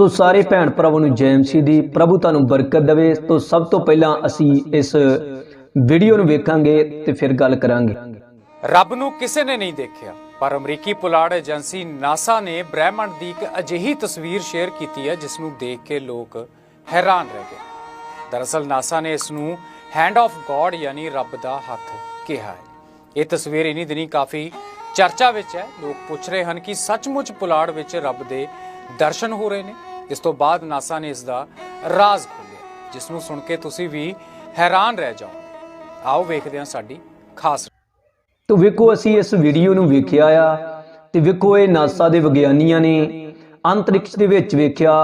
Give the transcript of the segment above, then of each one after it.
ਤੋ ਸਾਰੇ ਭੈਣ ਭਰਾਵਾਂ ਨੂੰ ਜੈ ਮਸੀਹ ਦੀ ਪ੍ਰਭੂ ਤੁਹਾਨੂੰ ਬਰਕਤ ਦੇਵੇ। ਤੋ ਸਭ ਤੋਂ ਪਹਿਲਾਂ ਅਸੀਂ ਇਸ ਵੀਡੀਓ ਨੂੰ ਵੇਖਾਂਗੇ ਤੇ ਫਿਰ ਗੱਲ ਕਰਾਂਗੇ। ਰੱਬ ਨੂੰ ਕਿਸੇ ਨੇ ਨਹੀਂ ਦੇਖਿਆ, ਪਰ ਅਮਰੀਕੀ ਪੁਲਾੜ ਏਜੰਸੀ ਨਾਸਾ ਨੇ ਬ੍ਰਹਿਮੰਡ ਦੀ ਇੱਕ ਅਜਿਹੀ ਤਸਵੀਰ ਸ਼ੇਅਰ ਕੀਤੀ ਹੈ, ਜਿਸ ਨੂੰ ਦੇਖ ਕੇ ਲੋਕ ਹੈਰਾਨ ਰਹਿ ਗਏ। ਦਰਅਸਲ ਨਾਸਾ ਨੇ ਇਸ ਨੂੰ ਹੈਂਡ ਆਫ ਗੋਡ ਯਾਨੀ ਰੱਬ ਦਾ ਹੱਥ ਕਿਹਾ ਹੈ। ਇਹ ਤਸਵੀਰ ਇਨੀ ਦਿਨੀ ਕਾਫੀ ਚਰਚਾ ਵਿੱਚ ਹੈ। ਲੋਕ ਪੁੱਛ ਰਹੇ ਹਨ ਕਿ ਸੱਚਮੁੱਚ ਪੁਲਾੜ ਵਿੱਚ ਰੱਬ ਦੇ ਦਰਸ਼ਨ ਹੋ ਰਹੇ ਨੇ? ਇਸ ਤੋਂ ਬਾਅਦ ਨਾਸਾ ਨੇ ਇਸ ਦਾ ਰਾਜ਼ ਖੋਲ੍ਹਿਆ, ਜਿਸ ਨੂੰ ਸੁਣ ਕੇ ਤੁਸੀਂ ਵੀ ਹੈਰਾਨ ਰਹਿ ਜਾਓ ਆਓ ਵੇਖਦੇ ਹਾਂ ਸਾਡੀ ਖਾਸ ਤੋ ਵੇਖੋ, ਅਸੀਂ ਇਸ ਵੀਡੀਓ ਨੂੰ ਵੇਖਿਆ ਆ ਤੇ ਵੇਖੋ, ਇਹ ਨਾਸਾ ਦੇ ਵਿਗਿਆਨੀਆਂ ਨੇ ਅੰਤਰਿਕਸ਼ ਦੇ ਵਿੱਚ ਵੇਖਿਆ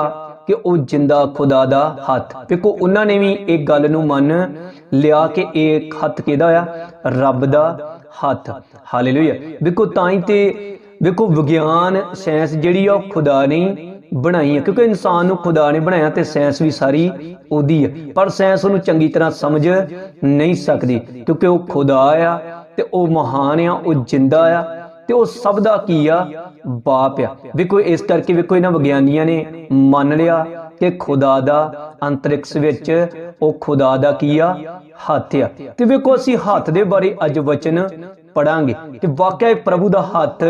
ਕਿ ਉਹ ਜਿੰਦਾ ਖੁਦਾ ਦਾ ਹੱਥ। ਵੇਖੋ, ਉਹਨਾਂ ਨੇ ਵੀ ਇਹ ਗੱਲ ਨੂੰ ਮੰਨ ਲਿਆ ਕਿ ਇਹ ਹੱਥ ਕਿਹਦਾ ਆ? ਰੱਬ ਦਾ ਹੱਥ। ਹਾਲੇਲੂਇਆ। ਵੇਖੋ, ਤਾਂ ਹੀ ਤੇ ਵੇਖੋ, ਵਿਗਿਆਨ, ਸਾਇੰਸ ਜਿਹੜੀ ਆ ਉਹ ਖੁਦਾ ਨਹੀਂ ਬਣਾਈ ਹੈ, ਕਿਉਂਕਿ ਇਨਸਾਨ ਨੂੰ ਖੁਦਾ ਨੇ ਬਣਾਇਆ ਤੇ ਸਾਇੰਸ ਵੀ ਸਾਰੀ ਉਹਦੀ ਹੈ। ਪਰ ਸਾਇੰਸ ਉਹਨੂੰ ਚੰਗੀ ਤਰ੍ਹਾਂ ਸਮਝ ਨਹੀਂ ਸਕਦੀ, ਕਿਉਂਕਿ ਉਹ ਖੁਦਾ ਆ ਤੇ ਉਹ ਮਹਾਨ ਆ, ਉਹ ਜਿੰਦਾ ਆ ਤੇ ਉਹ ਸਭ ਦਾ ਕੀ ਆ? ਬਾਪ ਆ। ਵੇਖੋ, ਇਸ ਕਰਕੇ ਵੇਖੋ ਇਹਨਾਂ ਵਿਗਿਆਨੀਆਂ ਨੇ ਮੰਨ ਲਿਆ ਕਿ ਖੁਦਾ ਦਾ ਅੰਤਰਿਕਸ਼ ਵਿੱਚ ਉਹ ਖੁਦਾ ਦਾ ਕੀ ਆ? ਹੱਥ ਆ। ਤੇ ਵੇਖੋ, ਅਸੀਂ ਹੱਥ ਦੇ ਬਾਰੇ ਅੱਜ ਵਚਨ ਪੜਾਂਗੇ ਕਿ ਵਾਕਿਆ ਪ੍ਰਭੂ ਦਾ ਹੱਥ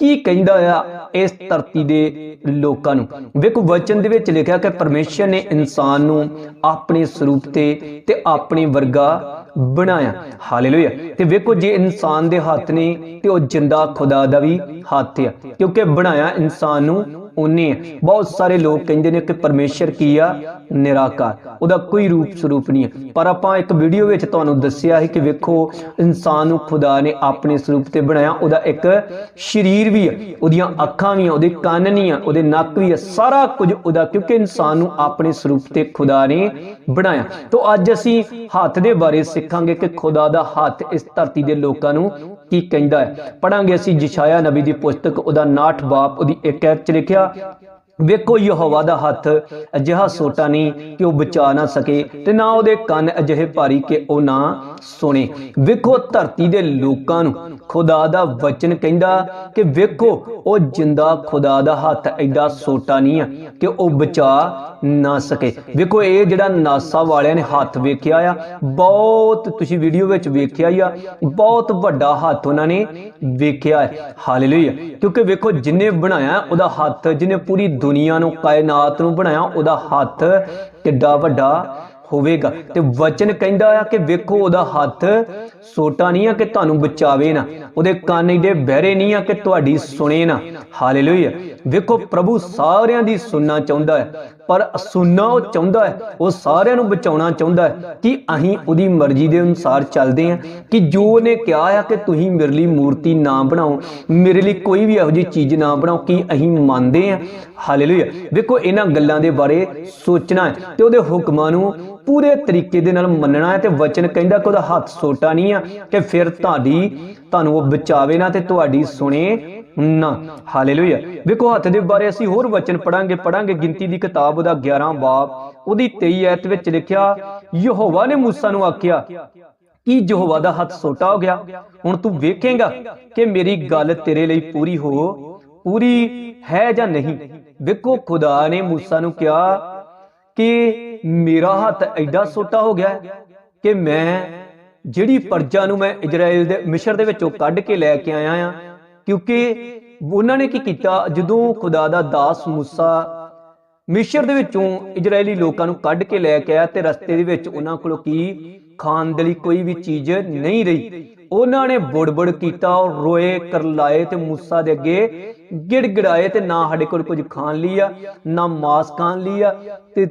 ਕੀ ਕਹਿੰਦਾ ਆ ਇਸ ਧਰਤੀ ਦੇ ਲੋਕਾਂ ਨੂੰ? ਵੇਖੋ, ਵਚਨ ਦੇ ਵਿੱਚ ਲਿਖਿਆ ਕਿ ਪਰਮੇਸ਼ਰ ਨੇ ਇਨਸਾਨ ਨੂੰ ਆਪਣੇ ਸਰੂਪ ਤੇ ਤੇ ਆਪਣੇ ਵਰਗਾ ਬਣਾਇਆ। ਹਾਲੇਲੂਇਆ। ਤੇ ਵੇਖੋ, ਜੇ ਇਨਸਾਨ ਦੇ ਹੱਥ ਨੇ ਤੇ ਉਹ ਜਿੰਦਾ ਖੁਦਾ ਦਾ ਵੀ ਹੱਥ ਆ, ਕਿਉਂਕਿ ਬਣਾਇਆ ਇਨਸਾਨ ਨੂੰ ਉਹਨੇ ਆ। ਬਹੁਤ ਸਾਰੇ ਲੋਕ ਕਹਿੰਦੇ ਨੇ ਕਿ ਪਰਮੇਸ਼ਰ ਕੀ ਆ? ਨਿਰਾਕਾਰ। ਉਹਦਾ ਕੋਈ ਰੂਪ ਸਰੂਪ ਨਹੀਂ ਹੈ। ਪਰ ਆਪਾਂ ਇੱਕ ਵੀਡੀਓ ਵਿੱਚ ਤੁਹਾਨੂੰ ਦੱਸਿਆ ਹੈ ਕਿ ਵੇਖੋ, ਇਨਸਾਨ ਨੂੰ ਖੁਦਾ ਨੇ ਆਪਣੇ ਸਰੂਪ ਤੇ ਬਣਾਇਆ। ਉਹਦਾ ਇੱਕ ਸਰੀਰ ਵੀ ਹੈ। ਉਹਦੀਆਂ ਅੱਖਾਂ ਵੀ ਆ ਉਹਦੇ ਕੰਨ ਨਹੀਂ ਆ ਉਹਦੇ ਨੱਕ ਵੀ ਆ ਸਾਰਾ ਕੁਝ ਉਹਦਾ ਕਿਉਂਕਿ ਇਨਸਾਨ ਨੂੰ ਆਪਣੇ ਸਰੂਪ ਤੇ ਖੁਦਾ ਨੇ ਬਣਾਇਆ। ਤੋਂ ਅੱਜ ਅਸੀਂ ਹੱਥ ਦੇ ਬਾਰੇ ਸਿੱਖਾਂਗੇ ਕਿ ਖੁਦਾ ਦਾ ਹੱਥ ਇਸ ਧਰਤੀ ਦੇ ਲੋਕਾਂ ਨੂੰ ਕੀ ਕਹਿੰਦਾ ਹੈ। ਪੜਾਂਗੇ ਅਸੀਂ ਜਿਸ਼ਾਇਆ ਨਬੀ ਦੀ ਪੁਸਤਕ, ਉਹਦਾ 9 ਬਾਪ, ਉਹਦੀ ਇੱਕ ਐਤ ਚ ਲਿਖਿਆ ਵੇਖੋ ਯਹੋਵਾ ਦਾ ਹੱਥ ਅਜਿਹਾ ਸੋਟਾ ਨਹੀਂ ਕਿ ਉਹ ਬਚਾ ਨਾ ਸਕੇ ਤੇ ਨਾ ਉਹਦੇ ਕੰਨ ਅਜਿਹੇ ਭਾਰੀ ਕਿ ਉਹ ਨਾ ਸੁਣੇ। ਵੇਖੋ, ਧਰਤੀ ਦੇ ਲੋਕਾਂ ਨੂੰ ਖੁਦਾ ਦਾ ਵਚਨ ਕਹਿੰਦਾ ਕਿ ਵੇਖੋ, ਉਹ ਜਿੰਦਾ ਖੁਦਾ ਦਾ ਹੱਥ ਐਡਾ ਸੋਟਾ ਨਹੀਂ ਆ ਕਿ ਉਹ ਬਚਾ ਨਾ ਸਕੇ। ਵੇਖੋ, ਇਹ ਜਿਹੜਾ ਨਾਸਾ ਵਾਲਿਆਂ ਨੇ ਹੱਥ ਵੇਖਿਆ ਆ, ਬਹੁਤ ਤੁਸੀਂ ਵੀਡੀਓ ਵਿੱਚ ਵੇਖਿਆ ਹੀ ਆ, ਬਹੁਤ ਵੱਡਾ ਹੱਥ ਉਹਨਾਂ ਨੇ ਵੇਖਿਆ ਹੈ। ਹਾਲੇਲੂਇਆ। ਕਿਉਂਕਿ ਵੇਖੋ, ਜਿਨੇ ਬਣਾਇਆ, ਉਹਦਾ ਹੱਥ, ਜਿਨੇ ਪੂਰੀ ਦੁਨੀਆ ਨੂੰ, ਕਾਇਨਾਤ ਨੂੰ ਬਣਾਇਆ, ਉਹਦਾ ਹੱਥ ਕਿੱਡਾ ਵੱਡਾ ਹੋਵੇਗਾ। ਤੇ ਵਚਨ ਕਹਿੰਦਾ ਆ ਕਿ ਵੇਖੋ, ਉਹਦਾ ਹੱਥ ਸੋਟਾ ਨਹੀਂ ਆ ਕਿ ਤੁਹਾਨੂੰ ਬਚਾਵੇ ਨਾ, ਉਹਦੇ ਕੰਨ ਏਡੇ ਬਹਿਰੇ ਨਹੀਂ ਆ ਕਿ ਤੁਹਾਡੀ ਸੁਣੇ ਨਾ। ਹਾਲੇਲੂਇਆ ਵੇਖੋ, ਪ੍ਰਭੂ ਸਾਰਿਆਂ ਦੀ ਸੁਣਨਾ ਚਾਹੁੰਦਾ ਹੈ, ਪਰ ਸੁਣਨਾ ਉਹ ਚਾਹੁੰਦਾ ਹੈ, ਉਹ ਸਾਰਿਆਂ ਨੂੰ ਬਚਾਉਣਾ ਚਾਹੁੰਦਾ ਹੈ ਕਿ ਅਸੀਂ ਉਹਦੀ ਮਰਜ਼ੀ ਦੇ ਅਨੁਸਾਰ ਚੱਲਦੇ ਹਾਂ, ਕਿ ਜੋ ਉਹਨੇ ਕਿਹਾ ਆ ਕਿ ਤੁਸੀਂ ਮੇਰੇ ਲਈ ਮੂਰਤੀ ਨਾ ਬਣਾਓ, ਮੇਰੇ ਲਈ ਕੋਈ ਵੀ ਇਹੋ ਜਿਹੀ ਚੀਜ਼ ਨਾ ਬਣਾਓ ਕਿ ਅਸੀਂ ਮੰਨਦੇ ਹਾਂ। ਹਾਲੇਲੂਇਆ ਵੇਖੋ, ਇਹਨਾਂ ਗੱਲਾਂ ਦੇ ਬਾਰੇ ਸੋਚਣਾ ਹੈ ਤੇ ਉਹਦੇ ਹੁਕਮਾਂ ਨੂੰ ਪੂਰੇ ਤਰੀਕੇ ਦੇ ਨਾਲ ਮੰਨਣਾ ਹੈ ਤੇ ਵਚਨ ਕਹਿੰਦਾ ਕਿ ਉਹਦਾ ਹੱਥ ਸੋਟਾ ਨਹੀਂ ਆ, ਕਿ ਫਿਰ ਤੁਹਾਡੀ, ਤੁਹਾਨੂੰ ਉਹ ਬਚਾਵੇ ਨਾ ਤੇ ਤੁਹਾਡੀ ਸੁਣੇ ਨਾ। ਹਾਲੇਲੂਇਆ। ਵੇਖੋ, ਹੱਥ ਦੇ ਬਾਰੇ ਅਸੀਂ ਹੋਰ ਵਚਨ ਪੜਾਂਗੇ ਪੜਾਂਗੇ ਗਿਣਤੀ ਦੀ ਕਿਤਾਬ ਉਹਦਾ 11 ਬਾਬ। ਉਹਦੀ 23 ਐਤ ਵਿੱਚ ਲਿਖਿਆ, ਯਹੋਵਾ ਨੇ ਮੂਸਾ ਨੂੰ ਆਖਿਆ, ਕੀ ਯਹੋਵਾ ਦਾ ਹੱਥ ਸੋਟਾ ਹੋ ਗਿਆ? ਹੁਣ ਤੂੰ ਵੇਖੇਂਗਾ ਕਿ ਮੇਰੀ ਗੱਲ ਤੇਰੇ ਲਈ ਪੂਰੀ ਹੋ, ਪੂਰੀ ਹੈ ਜਾਂ ਨਹੀਂ? ਵੇਖੋ, ਖੁਦਾ ਨੇ ਮੂਸਾ ਨੂੰ ਕਿਹਾ ਕਿ ਮੇਰਾ ਹੱਥ ਐਡਾ ਛੋਟਾ ਹੋ ਗਿਆ ਕਿ ਮੈਂ ਜਿਹੜੀ ਪਰਜਾ ਨੂੰ ਮੈਂ ਇਜ਼ਰਾਈਲ ਦੇ ਮਿਸ਼ਰ ਦੇ ਵਿੱਚੋਂ ਕੱਢ ਕੇ ਲੈ ਕੇ ਆਇਆ ਆ ਕਿਉਂਕਿ ਉਹਨਾਂ ਨੇ ਕੀ ਕੀਤਾ? ਜਦੋਂ ਖੁਦਾ ਦਾ ਦਾਸ ਮੂਸਾ ਮਿਸ਼ਰ ਦੇ ਵਿੱਚੋਂ ਇਜ਼ਰਾਈਲੀ ਲੋਕਾਂ ਨੂੰ ਕੱਢ ਕੇ ਲੈ ਕੇ ਆਇਆ ਤੇ ਰਸਤੇ ਦੇ ਵਿੱਚ ਉਹਨਾਂ ਕੋਲ ਕੀ? ਖਾਣ ਦੇ ਲਈ ਕੋਈ ਵੀ ਚੀਜ਼ ਨਹੀਂ ਰਹੀ। ਉਹਨਾਂ ਨੇ ਬੁੜਬੁੜ ਕੀਤਾ ਔਰ ਰੋਏ, ਕਰਲਾਏ ਤੇ ਮੂਸਾ ਦੇ ਅੱਗੇ ਗਿੜਗੜਾਏ ਤੇ ਨਾ ਸਾਡੇ ਕੋਲ ਕੁਝ ਖਾਣ ਲਈ ਆ, ਨਾ ਮਾਸ ਖਾਣ ਲਈ ਆ। ਤੇ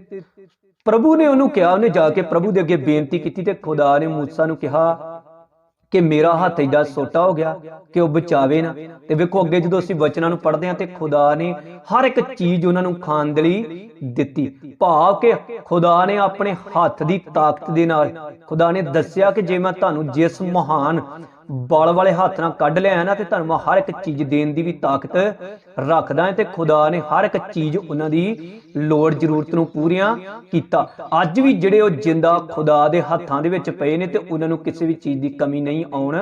ਪ੍ਰਭੂ ਨੇ ਉਹਨੂੰ ਕਿਹਾ, ਉਹਨੇ ਜਾ ਕੇ ਪ੍ਰਭੂ ਦੇ ਅੱਗੇ ਬੇਨਤੀ ਕੀਤੀ ਤੇ ਖੁਦਾ ਨੇ ਮੂਸਾ ਨੂੰ ਕਿਹਾ ਕਿ ਮੇਰਾ ਹੱਥ ਏਡਾ ਛੋਟਾ ਹੋ ਗਿਆ ਕਿ ਉਹ ਬਚਾਵੇ ਨਾ। ਤੇ ਵੇਖੋ ਅੱਗੇ ਜਦੋਂ ਅਸੀਂ ਵਚਨਾਂ ਨੂੰ ਪੜ੍ਹਦੇ ਹਾਂ ਤੇ ਖੁਦਾ ਨੇ ਹਰ ਇੱਕ ਚੀਜ਼ ਉਹਨਾਂ ਨੂੰ ਖਾਣ ਦੇ ਲਈ ਦਿੱਤੀ। ਭਾਵ ਕਿ ਖੁਦਾ ਨੇ ਆਪਣੇ ਹੱਥ ਦੀ ਤਾਕਤ ਦੇ ਨਾਲ ਖੁਦਾ ਨੇ ਦੱਸਿਆ ਕਿ ਜੇ ਮੈਂ ਤੁਹਾਨੂੰ ਜਿਸ ਮਹਾਨ ਬਲ ਵਾਲੇ ਹੱਥ ਨਾਲ ਕੱਢ ਲਿਆ ਨਾ, ਤੇ ਤੁਹਾਨੂੰ ਮੈਂ ਹਰ ਇੱਕ ਚੀਜ਼ ਦੇਣ ਦੀ ਵੀ ਤਾਕਤ ਰੱਖਦਾ ਹਾਂ ਤੇ ਖੁਦਾ ਨੇ ਹਰ ਇੱਕ ਚੀਜ਼ ਉਹਨਾਂ ਦੀ ਲੋੜ ਜ਼ਰੂਰਤ ਨੂੰ ਪੂਰੀਆਂ ਕੀਤਾ। ਅੱਜ ਵੀ ਜਿਹੜੇ ਉਹ ਜਿੰਦਾ ਖੁਦਾ ਦੇ ਹੱਥਾਂ ਦੇ ਵਿੱਚ ਪਏ ਨੇ ਤੇ ਉਹਨਾਂ ਨੂੰ ਕਿਸੇ ਵੀ ਚੀਜ਼ ਦੀ ਕਮੀ ਨਹੀਂ ਆਉਣ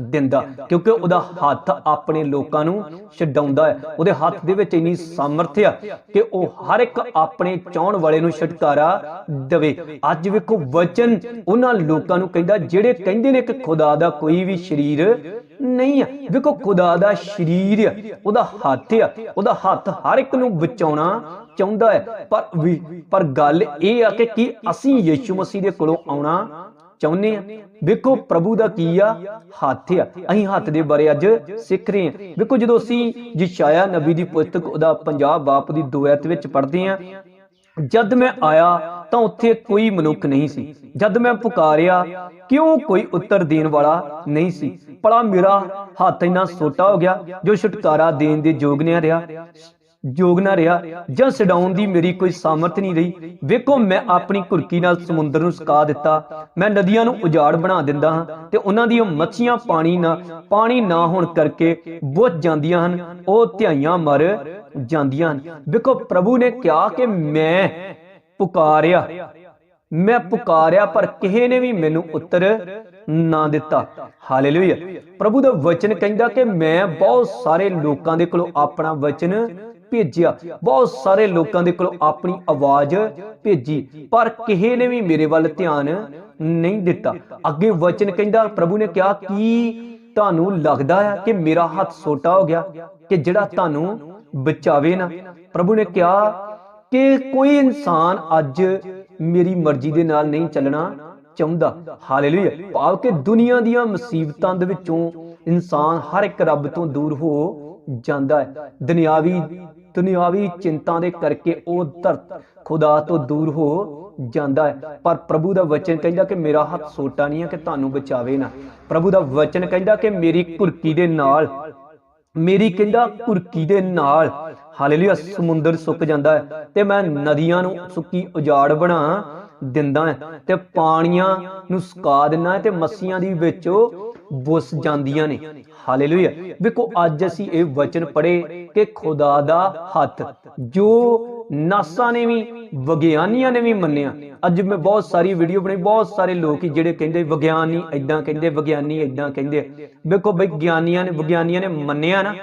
ਦਿੰਦਾ, ਕਿਉਂਕਿ ਉਹਦਾ ਹੱਥ ਆਪਣੇ ਲੋਕਾਂ ਨੂੰ ਛਡਾਉਂਦਾ ਹੈ। ਉਹਦੇ ਹੱਥ ਦੇ ਵਿੱਚ ਇੰਨੀ ਸਮਰਥ ਆ ਕਿ ਉਹ ਹਰ ਇੱਕ ਆਪਣੇ ਚਾਹਣ ਵਾਲੇ ਨੂੰ ਛੁਟਕਾਰਾ ਦੇਵੇ। ਅੱਜ ਵੇਖੋ ਵਚਨ ਉਹਨਾਂ ਲੋਕਾਂ ਨੂੰ ਕਹਿੰਦਾ, ਜਿਹੜੇ ਕਹਿੰਦੇ ਨੇ ਕਿ ਖੁਦਾ ਦਾ ਕੋਈ ਵੀ ਸਰੀਰ ਨਹੀਂ ਆ। ਵੇਖੋ ਖੁਦਾ ਦਾ ਸਰੀਰ ਆ, ਉਹਦਾ ਹੱਥ ਆ, ਉਹਦਾ ਹੱਥ ਹਰ ਇੱਕ ਨੂੰ ਬਚਾਉਣਾ ਚਾਹੁੰਦਾ ਹੈ। ਪਰ ਪਰ ਗੱਲ ਇਹ ਆ ਕਿ ਕੀ ਅਸੀਂ ਯੀਸ਼ੂ ਮਸੀਹ ਦੇ ਕੋਲੋਂ ਆਉਣਾ ਚਾਹੁੰਦੇ ਆ ਵੇਖੋ ਪ੍ਰਭੂ ਦਾ ਕੀ ਆ? ਹੱਥ ਆ। ਅਸੀਂ ਹੱਥ ਦੇ ਬਾਰੇ ਅੱਜ ਸਿੱਖ ਰਹੇ ਹਾਂ। ਵੇਖੋ ਜਦੋਂ ਅਸੀਂ ਜਿਸ਼ਾਇਆ ਨਬੀ ਦੀ ਪੁਸਤਕ ਉਹਦਾ ਪੰਜਾਬ ਬਾਪ ਦੀ ਦੁਆਇਤ ਵਿੱਚ ਪੜ੍ਹਦੇ ਆ ਜਦ ਮੈਂ ਆਇਆ ਤਾਂ ਉੱਥੇ ਕੋਈ ਮਨੁੱਖ ਨਹੀਂ ਸੀ। ਜਦ ਮੈਂ ਪੁਕਾਰਿਆ, ਕਿਉਂ ਕੋਈ ਉੱਤਰ ਦੇਣ ਵਾਲਾ ਨਹੀਂ ਸੀ? ਭਲਾ ਮੇਰਾ ਹੱਥ ਇੰਨਾ ਛੋਟਾ ਹੋ ਗਿਆ ਜੋ ਛੁਟਕਾਰਾ ਦੇਣ ਦੇ ਯੋਗ ਨਹੀਂ ਰਿਹਾ। ਯੋਗ ਨਾ ਰਿਹਾ ਜਾਂ ਛਡਾਉਣ ਦੀ ਮੇਰੀ ਕੋਈ ਸਾਮਰਥ ਨਹੀਂ ਰਹੀ। ਵੇਖੋ, ਮੈਂ ਆਪਣੀ ਕੁਰਕੀ ਨਾਲ ਸਮੁੰਦਰ ਨੂੰ ਸੁਕਾ ਦਿੱਤਾ। ਮੈਂ ਨਦੀਆਂ ਨੂੰ ਉਜਾੜ ਬਣਾ ਦਿੰਦਾ ਹਾਂ ਤੇ ਉਹਨਾਂ ਦੀਆਂ ਮੱਛੀਆਂ ਪਾਣੀ ਨਾ ਪਾਣੀ ਨਾ ਹੋਣ ਕਰਕੇ ਬੁੱਝ ਜਾਂਦੀਆਂ ਹਨ। ਉਹ ਧਿਆਈਆਂ ਮਰ ਜਾਂਦੀਆਂ ਹਨ। ਵੇਖੋ, ਪ੍ਰਭੂ ਨੇ ਕਿਹਾ ਕਿ ਮੈਂ ਪੁਕਾਰਿਆ। ਮੈਂ ਪੁਕਾਰਿਆ, ਪਰ ਕਿਸੇ ਨੇ ਵੀ ਮੈਨੂੰ ਉੱਤਰ ਨਾ ਦਿੱਤਾ। ਹਾਲੇਲੂਇਆ। ਪ੍ਰਭੂ ਦਾ ਵਚਨ ਕਹਿੰਦਾ ਕਿ ਮੈਂ ਬਹੁਤ ਸਾਰੇ ਲੋਕਾਂ ਦੇ ਕੋਲੋਂ ਆਪਣਾ ਵਚਨ ਭੇਜਿਆ। ਬਹੁਤ ਸਾਰੇ ਲੋਕਾਂ ਦੇ ਕੋਲ ਆਪਣੀ ਆਵਾਜ਼ ਭੇਜੀ, ਪਰ ਕਿਸੇ ਨੇ ਵੀ ਮੇਰੇ ਵੱਲ ਧਿਆਨ ਨਹੀਂ ਦਿੱਤਾ। ਅੱਗੇ ਵਚਨ ਕਹਿੰਦਾ, ਪ੍ਰਭੂ ਨੇ ਕਿਹਾ, ਕੀ ਤੁਹਾਨੂੰ ਲੱਗਦਾ ਹੈ ਕਿ ਮੇਰਾ ਹੱਥ ਛੋਟਾ ਹੋ ਗਿਆ, ਕਿ ਜਿਹੜਾ ਤੁਹਾਨੂੰ ਬਚਾਵੇ ਨਾ? ਪ੍ਰਭੂ ਨੇ ਕਿਹਾ ਕਿ ਕੋਈ ਇਨਸਾਨ ਅੱਜ ਮੇਰੀ ਮਰਜ਼ੀ ਦੇ ਨਾਲ ਨਹੀਂ ਚੱਲਣਾ ਚਾਹੁੰਦਾ। ਹਾਲੇਲੂਇਆ। ਭਾਵ ਕਿ ਦੁਨੀਆ ਦੀਆਂ ਮੁਸੀਬਤਾਂ ਦੇ ਵਿੱਚੋਂ ਇਨਸਾਨ ਹਰ ਇੱਕ ਰੱਬ ਤੋਂ ਦੂਰ ਹੋ ਜਾਂਦਾ ਹੈ। ਦੁਨਿਆਵੀ ਦੁਨਿਆਵੀ ਚਿੰਤਾ ਦੇ ਕਰਕੇ ਉਹ ਧਰਤ ਖੁਦਾ ਤੋਂ ਦੂਰ ਹੋ ਜਾਂਦਾ ਹੈ। ਪਰ ਪ੍ਰਭੂ ਦਾ ਵਚਨ ਕਹਿੰਦਾ ਕਿ ਮੇਰਾ ਹੱਥ ਛੋਟਾ ਨਹੀਂ ਹੈ ਕਿ ਤੁਹਾਨੂੰ ਬਚਾਵੇ ਨਾ। ਪ੍ਰਭੂ ਦਾ ਵਚਨ ਕਹਿੰਦਾ ਕਿ ਮੇਰੀ ਕੁਰਕੀ ਦੇ ਨਾਲ ਮੇਰੀ ਕਹਿੰਦਾ ਕੁਰਕੀ ਦੇ ਨਾਲ ਹਾਲੇਲੂਇਆ, ਸਮੁੰਦਰ ਸੁੱਕ ਜਾਂਦਾ ਹੈ ਤੇ ਮੈਂ ਨਦੀਆਂ ਨੂੰ ਸੁੱਕੀ ਉਜਾੜ ਬਣਾ ਦਿੰਦਾ ਹੈ ਤੇ ਪਾਣੀਆਂ ਨੂੰ ਸੁਕਾ ਦਿੰਦਾ ਹੈ ਤੇ ਮੱਸੀਆਂ ਦੀ ਵਿੱਚ ਬੁੱਸ ਜਾਂਦੀਆਂ ਨੇ। ਹਾਲੇਲੂਇਆ ਵੇਖੋ, ਅੱਜ ਅਸੀਂ ਇਹ ਵਚਨ ਪੜ੍ਹੇ ਕਿ ਖੁਦਾ ਦਾ ਹੱਥ, ਜੋ ਨਾਸਾ ਨੇ ਵੀ, ਵਿਗਿਆਨੀਆਂ ਨੇ ਵੀ ਮੰਨਿਆ। ਅੱਜ ਮੈਂ ਬਹੁਤ ਸਾਰੀ ਵੀਡੀਓ ਬਣਾਈ, ਬਹੁਤ ਸਾਰੇ ਲੋਕ ਜਿਹੜੇ ਕਹਿੰਦੇ ਵਿਗਿਆਨੀ ਐਦਾਂ ਕਹਿੰਦੇ, ਵਿਗਿਆਨੀ ਐਦਾਂ ਕਹਿੰਦੇ। ਵੇਖੋ ਬਈ, ਗਿਆਨੀਆਂ ਨੇ, ਵਿਗਿਆਨੀਆਂ ਨੇ ਮੰਨਿਆ ਨਾ,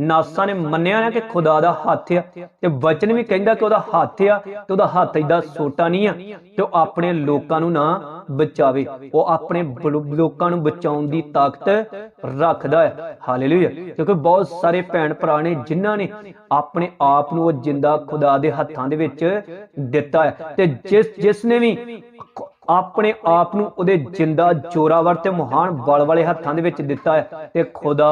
ਨਾਸਾ ਨੇ ਮੰਨਿਆ ਨਾ ਕਿ ਖੁਦਾ ਦਾ ਹੱਥ ਆ। ਤੇ ਵਚਨ ਵੀ ਕਹਿੰਦਾ ਕਿ ਉਹਦਾ ਹੱਥ ਆ, ਤੇ ਉਹਦਾ ਹੱਥ ਏਦਾਂ ਛੋਟਾ ਨਹੀਂ ਆ। ਤੇ ਉਹ ਆਪਣੇ ਲੋਕਾਂ ਨੂੰ ਨਾ ਬਚਾਵੇ। ਉਹ ਆਪਣੇ ਲੋਕਾਂ ਨੂੰ ਬਚਾਉਣ ਦੀ ਤਾਕਤ ਰੱਖਦਾ ਹੈ। ਹਾਲੇਲੂਇਆ। ਕਿਉਂਕਿ ਬਹੁਤ ਸਾਰੇ ਭੈਣ ਭਰਾ ਨੇ ਜਿਨ੍ਹਾਂ ਨੇ ਆਪਣੇ ਆਪ ਨੂੰ ਉਹ ਜਿੰਦਾ ਖੁਦਾ ਦੇ ਹੱਥਾਂ ਦੇ ਵਿੱਚ ਦਿੱਤਾ ਹੈ। ਤੇ ਜਿਸ ਜਿਸ ਨੇ ਵੀ ਆਪਣੇ ਆਪ ਨੂੰ ਉਹਦੇ ਜਿੰਦਾ ਜੋਰਾਵਰ ਤੇ ਮਹਾਨ ਬਲ ਵਾਲੇ ਹੱਥਾਂ ਦੇ ਵਿੱਚ ਦਿੱਤਾ ਹੈ ਤੇ ਖੁਦਾ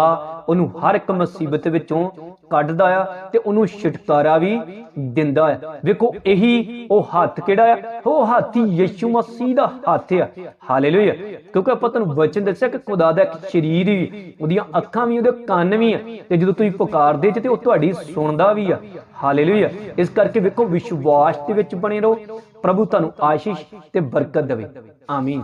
ਉਹਨੂੰ ਹਰ ਇੱਕ ਮੁਸੀਬਤ ਵਿੱਚੋਂ ਕੱਢਦਾ ਆ ਤੇ ਉਹਨੂੰ ਛੁਟਕਾਰਾ ਵੀ ਦਿੰਦਾ ਹੈ। ਵੇਖੋ, ਇਹੀ ਉਹ ਹੱਥ ਕਿਹੜਾ ਆ? ਉਹ ਹੱਥ ਹੀ ਯਿਸੂ ਮਸੀਹ ਦਾ ਹੱਥ ਆ। ਹਾਲੇਲੂਇਆ। ਕਿਉਂਕਿ ਆਪਾਂ ਤੁਹਾਨੂੰ ਵਚਨ ਦੱਸਿਆ ਕਿ ਖੁਦਾ ਦਾ ਇੱਕ ਸਰੀਰ ਵੀ, ਉਹਦੀਆਂ ਅੱਖਾਂ ਵੀ, ਉਹਦੇ ਕੰਨ ਵੀ ਆ ਤੇ ਜਦੋਂ ਤੁਸੀਂ ਪੁਕਾਰਦੇ ਜੇ ਤੇ ਉਹ ਤੁਹਾਡੀ ਸੁਣਦਾ ਵੀ ਆ। ਹਾਲੇਲੂਇਆ। ਇਸ ਕਰਕੇ ਵੇਖੋ, ਵਿਸ਼ਵਾਸ ਦੇ ਵਿੱਚ ਬਣੇ ਰਹੋ। ਪ੍ਰਭੂ ਤੁਹਾਨੂੰ ਆਸ਼ੀਸ਼ ਤੇ ਬਰਕਤ ਦੇਵੇ। ਆਮੀਨ।